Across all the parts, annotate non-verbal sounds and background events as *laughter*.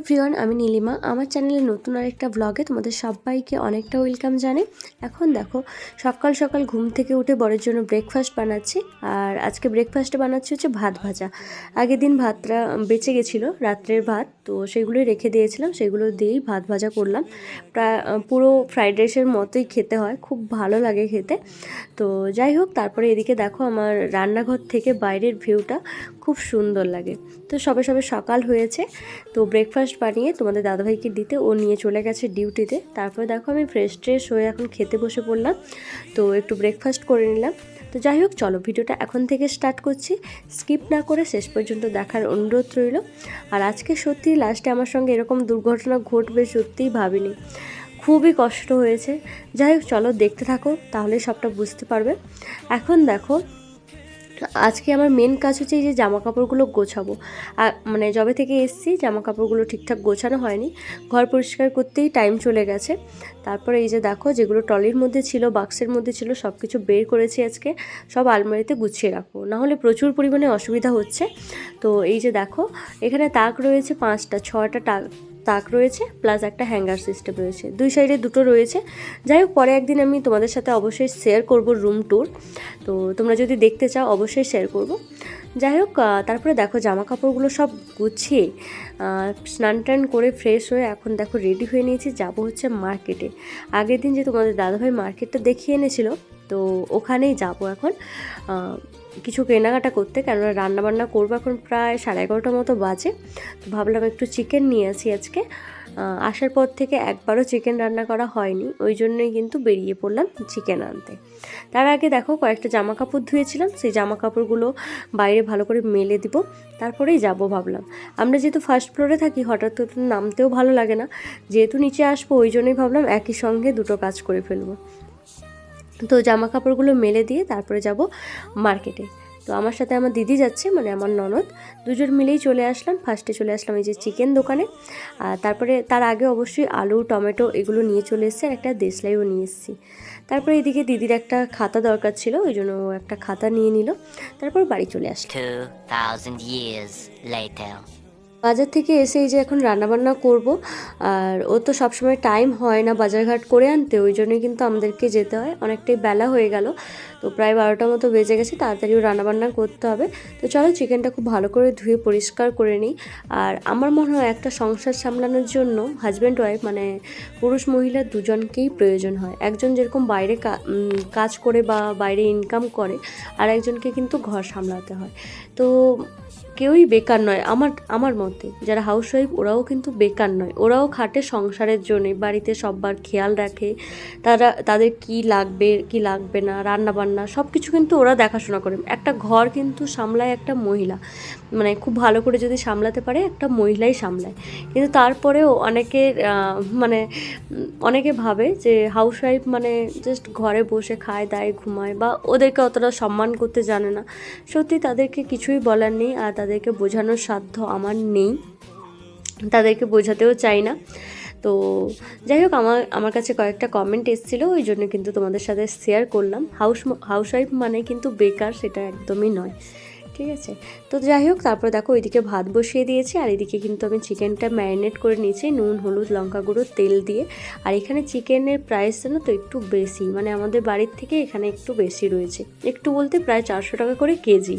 Everyone আমি নীলিমা। আমার চ্যানেলে নতুন আরেকটা ব্লগে তোমাদের সবাইকে অনেকটা ওয়েলকাম জানে এখন দেখো, সকাল সকাল ঘুম থেকে উঠে বরের জন্য ব্রেকফাস্ট বানাচ্ছি। আর আজকে ব্রেকফাস্টে বানাচ্ছি হচ্ছে ভাত ভাজা। আগের দিন ভাতটা বেঁচে গেছিল, রাত্রের ভাত। তো সেগুলোই রেখে দিয়েছিলাম, সেগুলো দিয়েই ভাত ভাজা করলাম। প্রায় পুরো ফ্রাইড রাইসের মতোই খেতে হয়, খুব ভালো লাগে খেতে। তো যাই হোক, তারপরে এদিকে দেখো আমার রান্নাঘর থেকে বাইরের ভিউটা খুব সুন্দর লাগে। তো সবে সবে সকাল হয়েছে, তো ব্রেকফাস্ট বানিয়ে তোমাদের দাদাভাইকে দিতে ও নিয়ে চলে গেছে ডিউটিতে তারপরে দেখো আমি ফ্রেশ ট্রেশ হয়ে এখন খেতে বসে পড়লাম, তো একটু ব্রেকফাস্ট করে নিলাম। তো যাই হোক, চলো ভিডিওটা এখন থেকে স্টার্ট করছি। স্কিপ না করে শেষ পর্যন্ত দেখার অনুরোধ রইল। আর আজকে সত্যি লাস্টে আমার সঙ্গে এরকম দুর্ঘটনা ঘটবে সত্যিই ভাবিনি। খুবই কষ্ট হয়েছে। যাই হোক, চলো দেখতে থাকো তাহলে সবটা বুঝতে পারবে। এখন দেখো আজকে আমার মেন কাজ হচ্ছে এই যে জামা কাপড়গুলো গোছাবো। আর মানে যবে থেকে এসছি জামা কাপড়গুলো ঠিকঠাক গোছানো হয়নি। ঘর পরিষ্কার করতেই টাইম চলে গেছে। তারপরে এই যে দেখো যেগুলো টলির মধ্যে ছিল, বাক্সের মধ্যে ছিল সব কিছু বের করেছি আজকে। সব আলমারিতে গুছিয়ে রাখব। না হলে প্রচুর পরিমাণে অসুবিধা হচ্ছে। তো এই যে দেখো, এখানে তাক রয়েছে পাঁচটা ছয়টা টাক তাক রয়েছে প্লাস একটা হ্যাঙ্গার সিস্টেম রয়েছে। দুই সাইডে দুটো রয়েছে। যাই হোক, পরে একদিন আমি তোমাদের সাথে অবশ্যই শেয়ার করব রুম ট্যুর তো তোমরা যদি দেখতে চাও, অবশ্যই শেয়ার করব। যাই হোক তারপরে দেখো জামা কাপড়গুলো সব গুছিয়ে স্নান টান করে ফ্রেশ হয়ে এখন দেখো রেডি হয়ে নিয়েছি। যাব হচ্ছে মার্কেটে আগের দিন যে তোমাদের দাদাভাই মার্কেটটা দেখিয়ে এনেছিল, তো ওখানেই যাব এখন। কিছু কেনাকাটা করতে, কেননা রান্নাবান্না করব এখন প্রায় সাড়ে এগারোটার মতো বাজে। তো ভাবলাম একটু চিকেন নিয়ে আসি আজকে। আসার পর থেকে একবারও চিকেন রান্না করা হয়নি। ওই জন্যই কিন্তু বেরিয়ে পড়লাম চিকেন আনতে। তার আগে দেখো কয়েকটা জামা কাপড় ধুয়েছিলাম। সেই জামা কাপড়গুলো বাইরে ভালো করে মেলে দিব। তারপরেই যাব ভাবলাম। আমরা যেহেতু ফার্স্ট ফ্লোরে থাকি, হঠাৎ তো নামতেও ভালো লাগে না। যেহেতু নিচে আসব, ওই জন্যই ভাবলাম একই সঙ্গে দুটো কাজ করে ফেলব। তো জামা কাপড়গুলো মেলে দিয়ে তারপরে যাব মার্কেটে। তো আমার সাথে আমার দিদি যাচ্ছে মানে আমার ননদ। দুজন মিলেই চলে আসলাম। ফার্স্টে চলে আসলাম এই যে চিকেন দোকানে। আর তারপরে তার আগে অবশ্যই আলু টমেটো এগুলো নিয়ে চলে এসেছে আর একটা দেশলাইও নিয়ে এসেছি। তারপরে এদিকে দিদির একটা খাতা দরকার ছিল ওই জন্য একটা খাতা নিয়ে নিল। তারপর বাড়ি চলে আসলাম। 2,000 years later. বাজার থেকে এসে এই যে এখন রান্নাবান্না করব, আর ও তো সবসময় টাইম হয় না বাজারঘাট করে আনতে, ওই জন্যই কিন্তু আমাদেরকে যেতে হয়। অনেকটাই বেলা হয়ে গেল, তো প্রায় বারোটার মতো বেজে গেছে তাড়াতাড়িও রান্নাবান্না করতে হবে। তো চলো চিকেনটা খুব ভালো করে ধুয়ে পরিষ্কার করে নিই। আর আমার মনে হয় একটা সংসার সামলানোর জন্য হাজব্যান্ড ওয়াইফ মানে পুরুষ মহিলা দুজনকেই প্রয়োজন হয়। একজন যেরকম বাইরে কাজ করে বা বাইরে ইনকাম করে, আর একজনকে কিন্তু ঘর সামলাতে হয়। তো কেউই বেকার নয়। আমার আমার মতে, যারা হাউস ওয়াইফ ওরাও কিন্তু বেকার নয়। ওরাও খাটে সংসারের জন্যে, বাড়িতে সববার খেয়াল রাখে। তারা, তাদের কি লাগবে কি লাগবে না রান্না বান্না সব কিছু কিন্তু ওরা দেখাশোনা করে। একটা ঘর কিন্তু সামলায় একটা মহিলা। মানে খুব ভালো করে যদি সামলাতে পারে, একটা মহিলাই সামলায়। কিন্তু তারপরেও অনেকে মানে অনেকে ভাবে যে হাউস ওয়াইফ মানে জাস্ট ঘরে বসে খায়, দায়, ঘুমায় বা ওদেরকে অতটা সম্মান করতে জানে না। সত্যি তাদেরকে কিছুই বলার নেই আর তাদেরকে বোঝানোর সাধ্য আমার নেই। তাদেরকে বোঝাতেও চাই না। তো যাই হোক, আমার আমার কাছে কয়েকটা কমেন্ট এসেছিল, ওই জন্য কিন্তু তোমাদের সাথে শেয়ার করলাম। হাউস হাউসওয়াইফ মানে কিন্তু বেকার, সেটা একদমই নয়। ঠিক আছে? তো যাই হোক, তারপর দেখো, ওইদিকে ভাত বসিয়ে দিয়েছি, আর এদিকে কিন্তু আমি চিকেনটা ম্যারিনেট করে নিয়েছি, নুন, হলুদ, লঙ্কা গুঁড়ো, তেল দিয়ে। আর এখানে চিকেনের প্রাইস যেন তো একটু বেশি মানে আমাদের বাড়ির থেকে এখানে একটু বেশি রয়েছে। একটু বলতে প্রায় চারশো টাকা করে কেজি।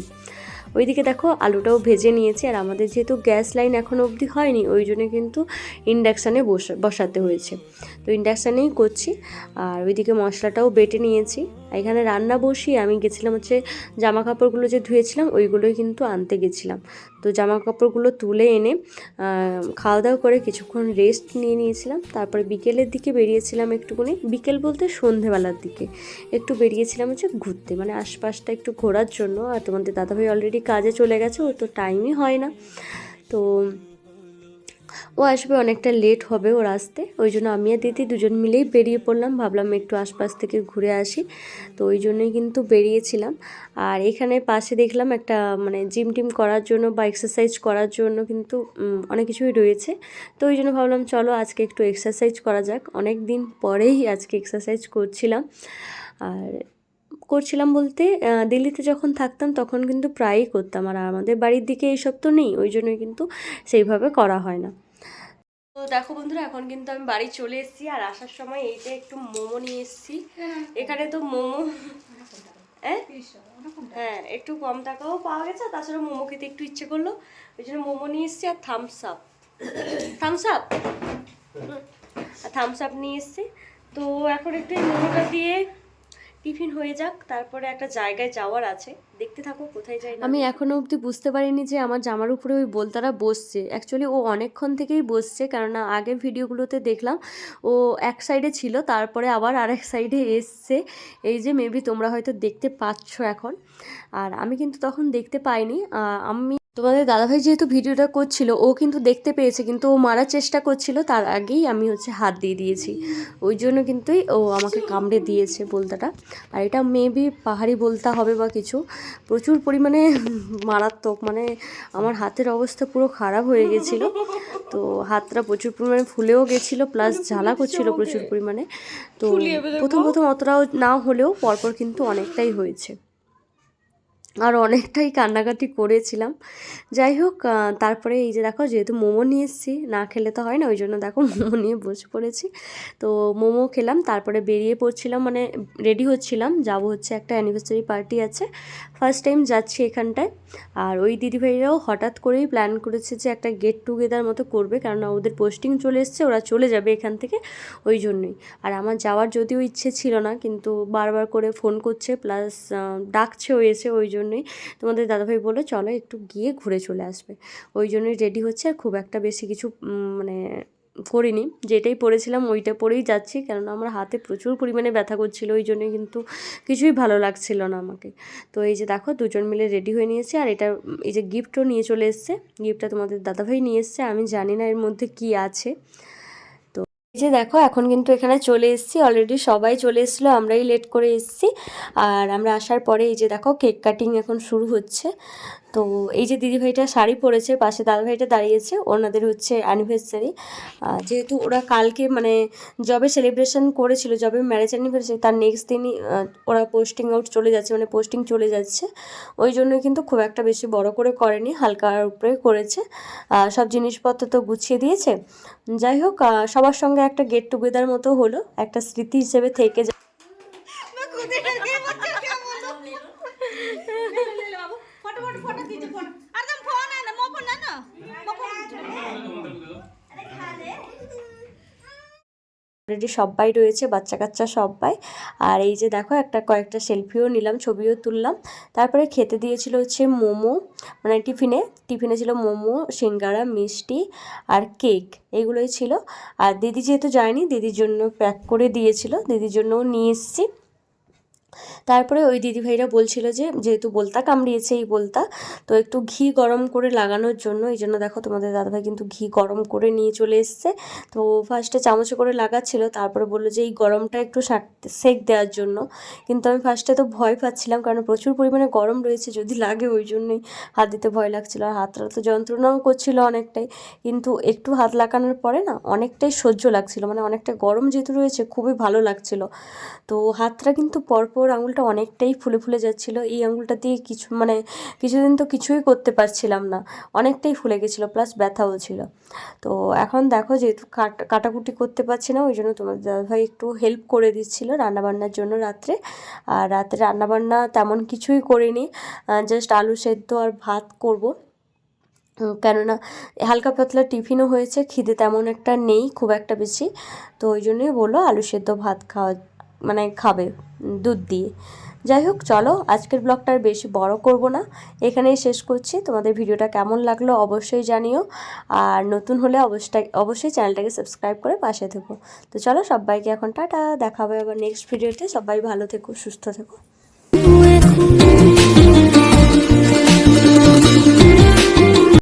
ওইদিকে দেখো আলুটাও ভেজে নিয়েছি আর আমাদের যেহেতু গ্যাস লাইন এখন অবধি হয়নি, ওই জন্য কিন্তু ইন্ডাকশানে বসা বসাতে হয়েছে। তো ইন্ডাকশানেই করছি আর ওইদিকে মশলাটাও বেটে নিয়েছি। এখানে রান্না বসিয়ে আমি গেছিলাম হচ্ছে জামা কাপড়গুলো যে ধুয়েছিলাম, ওইগুলোই কিন্তু আনতে গেছিলাম। তো জামা কাপড়গুলো তুলে এনে খাওয়া দাওয়া করে কিছুক্ষণ রেস্ট নিয়ে নিয়েছিলাম। তারপরে বিকেলের দিকে বেরিয়েছিলাম একটুখানি, বিকেল বলতে সন্ধেবেলার দিকে। একটু বেরিয়েছিলাম হচ্ছে ঘুরতে মানে আশপাশটা একটু ঘোরার জন্য। আর তোমাদের দাদাভাই অলরেডি কাজে চলে গেছে ও তো টাইমই হয় না। তো ও আসবে অনেকটা লেট হবে ওর আসতে। ওই জন্য আমি আর দিদি দুজন মিলেই বেরিয়ে পড়লাম। ভাবলাম একটু আশপাশ থেকে ঘুরে আসি। তো ওই জন্যই কিন্তু বেরিয়েছিলাম। আর এখানে পাশে দেখলাম একটা মানে জিম টিম করার জন্য বা এক্সারসাইজ করার জন্য কিন্তু অনেক কিছুই রয়েছে। তো ওই জন্য ভাবলাম, চলো আজকে একটু এক্সারসাইজ করা যাক। অনেক দিন পরেই আজকে এক্সারসাইজ করছিলাম। আর করছিলাম বলতে দিল্লিতে যখন থাকতাম তখন কিন্তু প্রায়ই করতাম। আর আমাদের বাড়ির দিকে এইসব তো নেই ওই জন্যই কিন্তু সেইভাবে করা হয় না। তো দেখো বন্ধুরা এখন কিন্তু আমি বাড়ি চলে এসেছি আর আসার সময় এইটা একটু মোমো নিয়ে এসেছি। এখানে তো মোমো হ্যাঁ? হ্যাঁ একটু কম টাকাও পাওয়া গেছে তাছাড়া মোমো খেতে একটু ইচ্ছে করল। ওই জন্য মোমো নিয়ে এসেছি আর থামস আপ থামস আপ আর থামস আপ নিয়ে এসেছি। তো এখন একটু মোমোটা দিয়ে টিফিন হয়ে যাক তারপরে একটা জায়গায় যাওয়ার আছে। দেখতে থাকো কোথায় যাই আমি এখনও অবধি বুঝতে পারিনি যে আমার জামার উপরে ওই বোলতারা বসছে। অ্যাকচুয়ালি ও অনেকক্ষণ থেকেই বসছে কেননা আগের ভিডিওগুলোতে দেখলাম ও এক সাইডে ছিল তারপরে আবার আরেক সাইডে এসছে। এই যে মেবি তোমরা হয়তো দেখতে পাচ্ছ এখন। আর আমি কিন্তু তখন দেখতে পাইনি। আমি তোমাদের দাদাভাই যেহেতু ভিডিওটা করছিল ও কিন্তু দেখতে পেয়েছে কিন্তু ও মারার চেষ্টা করছিল তার আগেই আমি হচ্ছে হাত দিয়ে দিয়েছি। ওই জন্য কিন্তু ও আমাকে কামড়ে দিয়েছে বলতাটা। আর এটা মেবি পাহাড়ি বলতা হবে বা কিছু। প্রচুর পরিমাণে মারাত্মক মানে আমার হাতের অবস্থা পুরো খারাপ হয়ে গেছিল। তো হাতটা প্রচুর পরিমাণে ফুলেও গেছিল প্লাস জ্বালা করছিল প্রচুর পরিমাণে। তো প্রথম প্রথম অতটাও না হলেও পরপর কিন্তু অনেকটাই হয়েছে। আর অনেকটাই কান্নাকাটি করেছিলাম। যাই হোক তারপরে এই যে দেখো, যেহেতু মোমো নিয়ে এসেছি, না খেলে তো হয় না, ওই জন্য দেখো *laughs* মোমো নিয়ে বসে পড়েছি। তো মোমো খেলাম, তারপরে বেরিয়ে পড়ছিলাম মানে রেডি হচ্ছিলাম, যাব হচ্ছে একটা অ্যানিভার্সারি পার্টি আছে। ফার্স্ট টাইম যাচ্ছি এখানটায়। আর ওই দিদিভাইরাও হঠাৎ করেই প্ল্যান করেছে যে একটা গেট টুগেদার মতো করবে, কেননা ওদের পোস্টিং চলে এসছে, ওরা চলে যাবে এখান থেকে, ওই জন্যই। আর আমার যাওয়ার যদিও ইচ্ছে ছিল না, কিন্তু বারবার করে ফোন করছে প্লাস ডাকছেও এসে ওই জন্যই তোমাদের দাদাভাই বলল, চলো একটু গিয়ে ঘুরে চলে আসবে। ওই জন্যই রেডি হচ্ছে, আর খুব একটা বেশি কিছু মানে করিনি। যেটাই পরেছিলাম ওইটা পরেই যাচ্ছি, কেননা আমার হাতে প্রচুর পরিমাণে ব্যথা করছিল, ওই জন্যই কিন্তু কিছুই ভালো লাগছিল না আমাকে। তো এই যে দেখো, দুজন মিলে রেডি হয়ে নিয়েছি, আর এটা, এই যে গিফটও নিয়ে চলে এসছে। গিফটটা তোমাদের দাদাভাই নিয়ে এসছে, আমি জানি না এর মধ্যে কি আছে। এই যে দেখো, এখন কিন্তু এখানে চলে এসেছি। অলরেডি সবাই চলে এসেছিল, আমরাই লেট করে এসেছি। আর আমরা আসার পরে এই যে দেখো কেক কাটিং এখন শুরু হচ্ছে। তো এই যে দিদিভাইটা শাড়ি পরেছে, পাশে দাদাভাইটা দাঁড়িয়েছে, ওনাদের হচ্ছে অ্যানিভার্সারি যেহেতু ওরা কালকে মানে জবে সেলিব্রেশন করেছিল জবে ম্যারেজ অ্যানিভার্সারি তার নেক্সট দিনই ওরা পোস্টিং আউট চলে যাচ্ছে মানে পোস্টিং চলে যাচ্ছে। ওই জন্যই কিন্তু খুব একটা বেশি বড় করে করেনি হালকার উপরে করেছে। সব জিনিসপত্র তো গুছিয়ে দিয়েছে। যাই হোক সবার সঙ্গে একটা গেট টুগেদার মতো হলো একটা স্মৃতি হিসেবে থেকে যায় অলরেডি সবাই রয়েছে বাচ্চা কাচ্চা সবাই আর এই যে দেখো, একটা কয়েকটা সেলফিও নিলাম, ছবিও তুললাম। তারপরে খেতে দিয়েছিল হচ্ছে মোমো মানে টিফিনে। টিফিনে ছিল মোমো, সিঙ্গারা, মিষ্টি আর কেক, এগুলোই ছিল। আর দিদি যেহেতু যায়নি, দিদির জন্য প্যাক করে দিয়েছিল। দিদির জন্যও নিয়ে এসেছি। তারপরে ওই দিদিভাইরা বলছিল যে, যেহেতু বলতা কামড়িয়েছে এই বলতা, তো একটু ঘি গরম করে লাগানোর জন্য, এই জন্য দেখো তোমাদের দাদাভাই কিন্তু ঘি গরম করে নিয়ে চলে এসছে। তো ফার্স্টে চামচে করে লাগাচ্ছিল, তারপরে বলল যে, এই গরমটা একটু সাক- দেওয়ার জন্য। কিন্তু আমি ফার্স্টে তো ভয় পাচ্ছিলাম, কারণ প্রচুর পরিমাণে গরম রয়েছে, যদি লাগে ওই জন্যই হাত দিতে ভয় লাগছিল। আর হাতটা তো যন্ত্রণাও করছিল অনেকটাই, কিন্তু একটু হাত লাগানোর পরে না অনেকটাই সহ্য লাগছিল মানে অনেকটা গরম যেহেতু রয়েছে, খুবই ভালো লাগছিল। তো হাতটা কিন্তু পরপর আঙুলটা অনেকটাই ফুলে ফুলে যাচ্ছিল। এই আঙুলটা দিয়ে কিছু মানে কিছুদিন তো কিছুই করতে পারছিলাম না। অনেকটাই ফুলে গেছিল প্লাস ব্যথাও ছিল। তো এখন দেখো যেহেতু কাট, কাটাকুটি করতে পারছি না, ওই জন্য তোমার দাদাভাই একটু হেল্প করে দিচ্ছিল রান্নাবান্নার জন্য রাত্রে। আর রাত্রে রান্নাবান্না তেমন কিছুই করিনি জাস্ট আলু সেদ্ধ আর ভাত করব। কেননা হালকা পাতলা টিফিনও হয়েছে, খিদে তেমন একটা নেই, খুব একটা বেশি। তো ওই জন্যই বলল আলু সেদ্ধ, ভাত খাওয়া মানে খাবে, দুধ দিয়ে। যাই হোক, চলো, আজকের ব্লগটা আর বেশি বড় করব না। এখানেই শেষ করছি। তোমাদের ভিডিওটা কেমন লাগল অবশ্যই জানিও। আর নতুন হলে অবশ্যই অবশ্যই চ্যানেলটাকে সাবস্ক্রাইব করে পাশে থেকো। তো চলো, সবাইকে এখন টাটা। দেখা হবে আবার নেক্সট ভিডিওতে সবাই ভালো থেকো, সুস্থ থেকো।